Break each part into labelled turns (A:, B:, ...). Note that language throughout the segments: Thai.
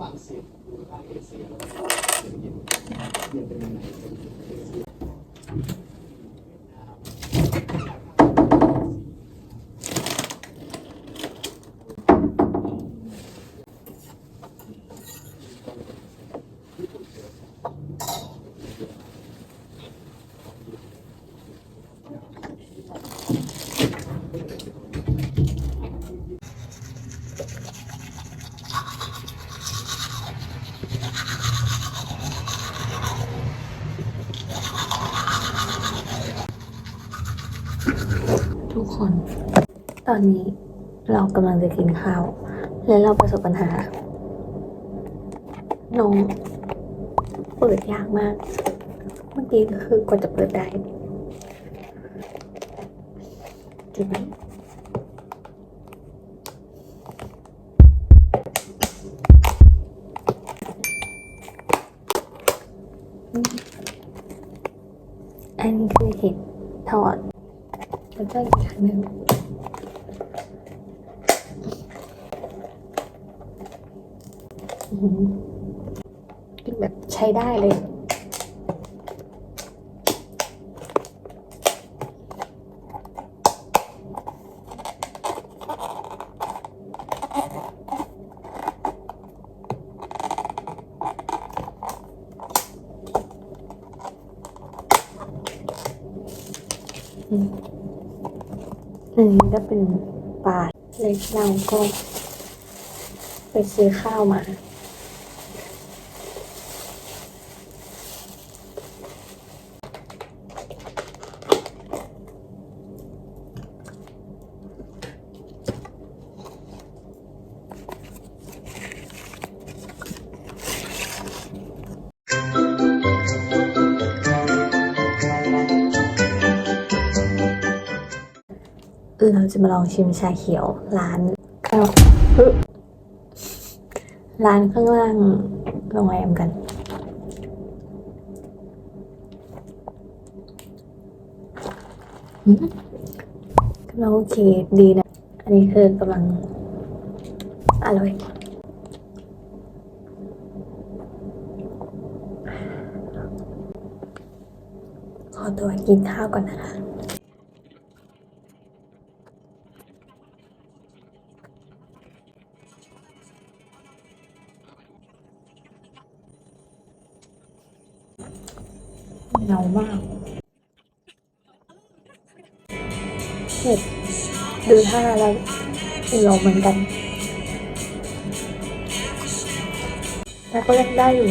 A: นี่ความเสี่ยงดูค่าเอเซียแล้วก็เศรษฐกิจยังเป็นยังไงเป็นเอเซีย
B: ทุกคน ตอนนี้เรากำลังจะกินข้าว และเราประสบปัญหา น้องเปิดยากมาก เมื่อกี้ก็คือกว่าจะเปิดได้จุดนี้อันนี้คือเห็ดทอด แล้วก็อีกอย่างหนึ่งกินแบบใช้ได้เลยอืม อันนี้ก็เป็นปลาเล็กเราก็ไปซื้อข้าวมา เราจะมาลองชิมชาเขียวร้านข้าวร้านข้างล่างโรงแรมกันอืมกำลังโอเคดีนะ อันนี้คือกำลังอร่อยขอตัวกินข้าวก่อนนะคะ เผ็ดดูท่าแล้วเหงาเหมือนกัน แต่ก็เล่นได้อยู่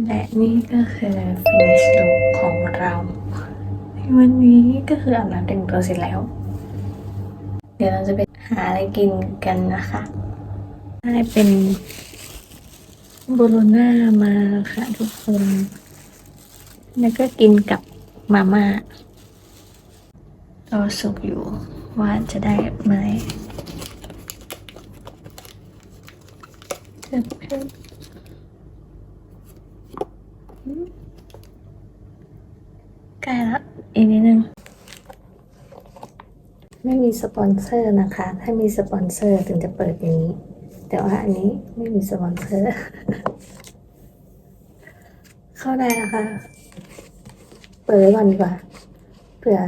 B: และนี่ก็คือ finish look ของเราในวันนี้ก็คืออาบน้ำแต่งตัวเสร็จแล้ว เดี๋ยวเราจะไปหาอะไรกินกันนะคะได้เป็นโบโลน่ามาค่ะทุกคน แล้วก็กินกับมาม่ารอสุกอยู่ว่าจะได้ไหมเพิ่มเพิ่มอืม ใกล้ละอีกนิดนึง ไม่มีสปอนเซอร์นะคะ ถ้ามีสปอนเซอร์ถึงจะเปิดอย่างนี้ แต่ว่าอันนี้ไม่มีสปอนเซอร์ เข้าได้นะคะ เปิดไว้ก่อนดีกว่าเผื่อ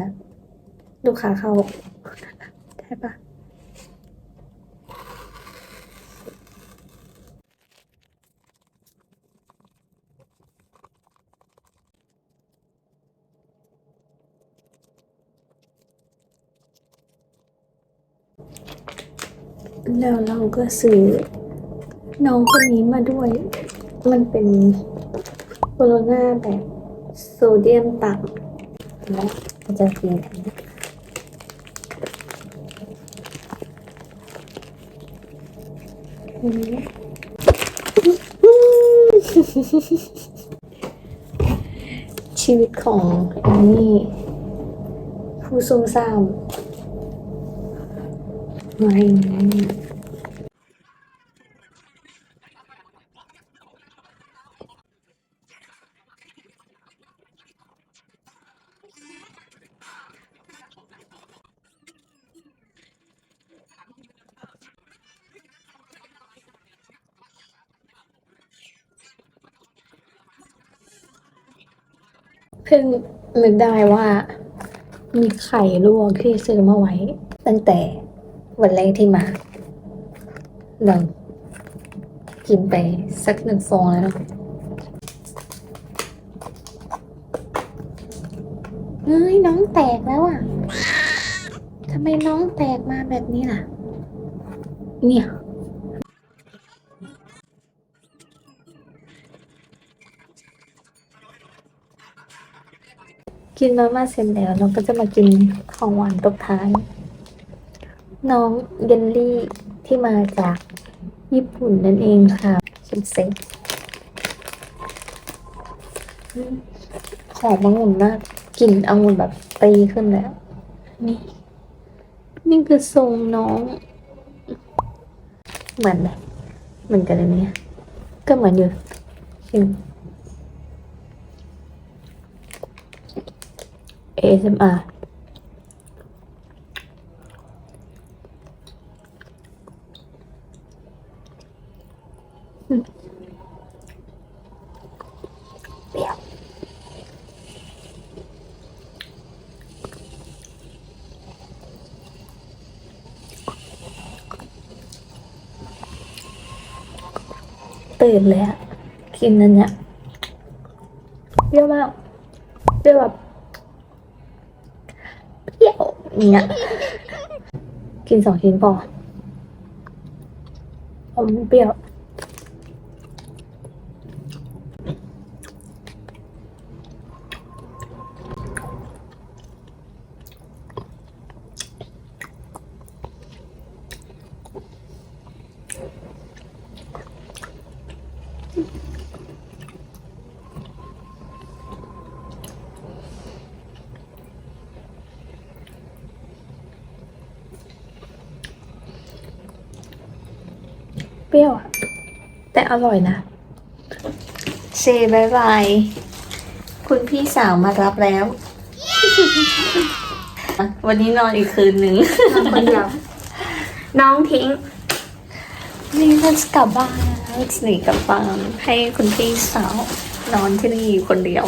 B: ลูกค้าเข้า ได้ปะ แล้วเราก็ซื้อน้องคนนี้มาด้วย มันเป็นโบโลน่าแบบโซเดียมต่ำและเราจะกินกันชีวิตของแอนนี่ผู้ซุ่มซ่ามไม่น เพิ่งนึกได้ว่า มีไข่ลวกที่ซื้อมาไว้ ตั้งแต่วันแรกที่มาลองกินไปสักหนึ่งฟองแล้วเนอะเฮ้ยน้องแตกแล้วอะทำไมน้องแตกมาแบบนี้ล่ะ เนี่ย กินมาม่าเสร็จแล้วเราก็จะมากินของหวานตบท้าย น้องเยลลี่ที่มาจากญี่ปุ่นนั่นเองค่ะชิมเซ็หอมองุ่นมากกลิ่นองุ่นแบบตีขึ้นแล้ว นี่ นี่คือทรงน้อง เหมือนไหมเหมือนกันเลยเนี่ยก็เหมือนอยู่ชิม ASMR ตื่นเลยอะกินนั่นเนี่ยเปรี้ยวมากเปรี้ยวแบบ ปรี้ยวอย่างเงี้ยกินสองชิ้นพอผมเปรี้ยว ปรี้ยวอะแต่อร่อยนะ เซบายบาย คุณพี่สาวมารับแล้ว วันนี้นอนอีกคืนหนึ่ง
C: นอนคนเดียวน้องทิ้ง
B: นี่ก็จะกลับบ้านหนีกลับบ้านให้คุณพี่สาวนอนที่นี่คนเดียว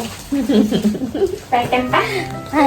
C: ไปกันปะ
B: ใช่